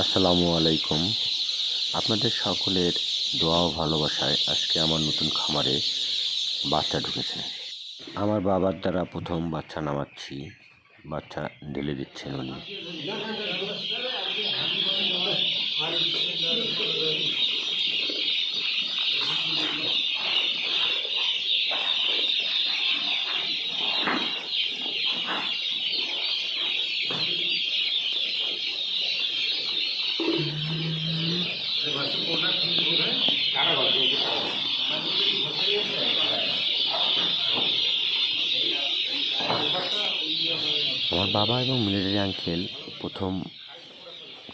আসসালামু আলাইকুম। আপনাদের সকলের দোয়া ও ভালোবাসায় আজকে আমার নতুন খামারে বাচ্চা ঢুকেছে। আমার বাবার দ্বারা প্রথম বাচ্চা নামাচ্ছি, বাচ্চা ঢেলে দিচ্ছেন উনি। আমার বাবা এবং মিলিটারি আঙ্কেল প্রথম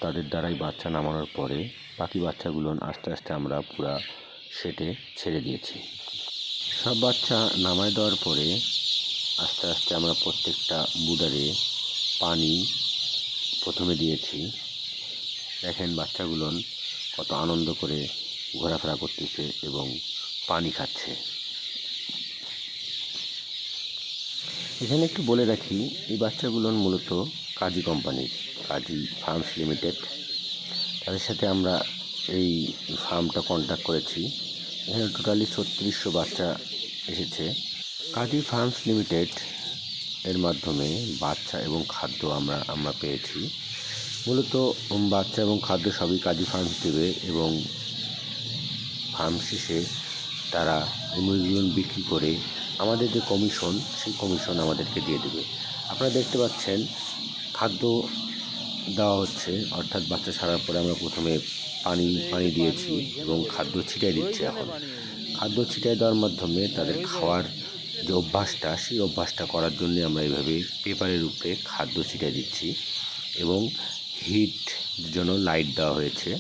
তাদের দ্বারাই বাচ্চা নামানোর পরে বাকি বাচ্চাগুলো আস্তে আস্তে আমরা পুরা সেটে ছেড়ে দিয়েছি। সব বাচ্চা নামায় দেওয়ার পরে আস্তে আস্তে আমরা প্রত্যেকটা বুডারে পানি প্রথমে দিয়েছি। দেখেন বাচ্চাগুলো কত আনন্দ করে ঘোরাফেরা করতেছে এবং পানি খাচ্ছে। এখানে একটু বলে রাখি, এই বাচ্চাগুলো মূলত কাজী কোম্পানির, কাজী ফার্মস লিমিটেড। তাদের সাথে আমরা এই ফার্মটা কন্ট্যাক্ট করেছি। এখানে টোটালি ছত্রিশশো বাচ্চা এসেছে। কাজী ফার্মস লিমিটেড এর মাধ্যমে বাচ্চা এবং খাদ্য আমরা আমরা পেয়েছি। মূলত বাচ্চা এবং খাদ্য সবই কাজী ফার্মস দেবে এবং ফার্ম শেষে তারা মুরগিগুলো বিক্রি করে আমাদের যে কমিশন, সেই কমিশন আমাদেরকে দিয়ে দেবে। আপনারা দেখতে পাচ্ছেন, খাদ্য দেওয়া হচ্ছে, অর্থাৎ বাচ্চা ছাড়ার পরে আমরা প্রথমে পানি পানি দিয়েছি এবং খাদ্য ছিটিয়ে দিচ্ছি এখন। খাদ্য ছিটিয়ে দেওয়ার মাধ্যমে তাদের খাওয়ার যে অভ্যাসটা, সেই অভ্যাসটা করার জন্য আমরা এইভাবে পেপারের উপরে খাদ্য ছিটিয়ে দিচ্ছি এবং হিট জন্য লাইট দেওয়া হয়েছে।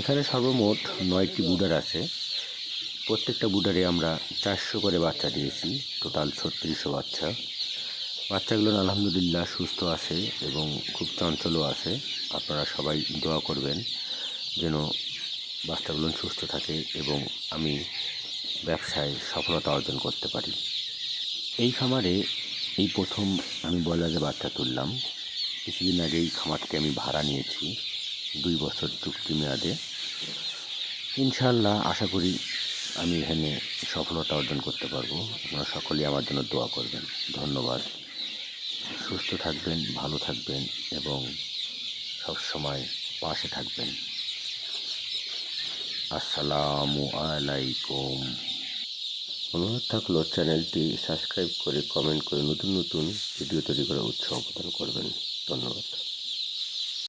এখানে সর্বমোট নয়টি বুডার আছে। প্রত্যেকটা বুডারে আমরা চারশো করে বাচ্চা দিয়েছি, টোটাল ছত্রিশশো বাচ্চা। বাচ্চাগুলো আলহামদুলিল্লাহ সুস্থ আছে এবং খুব চঞ্চলও আছে। আপনারা সবাই দোয়া করবেন যেন বাচ্চাগুলো সুস্থ থাকে এবং আমি ব্যবসায় সফলতা অর্জন করতে পারি। এই খামারে এই প্রথম আমি বয়লারে বাচ্চা তুললাম। কিছুদিন আগে এই খামারটি আমি ভাড়া নিয়েছি, দুই বছর চুক্তি মেয়াদে। ইনশাল্লাহ আশা করি আমি এখানে সফলতা অর্জন করতে পারব। আপনারা সকলেই আমার জন্য দোয়া করবেন। ধন্যবাদ। সুস্থ থাকবেন, ভালো থাকবেন এবং সবসময় পাশে থাকবেন। আসসালামু আলাইকুম। অনুরোধ থাকল চ্যানেলটি সাবস্ক্রাইব করে, কমেন্ট করে নতুন নতুন ভিডিও তৈরি করে উৎসাহ প্রদান করবেন। ধন্যবাদ।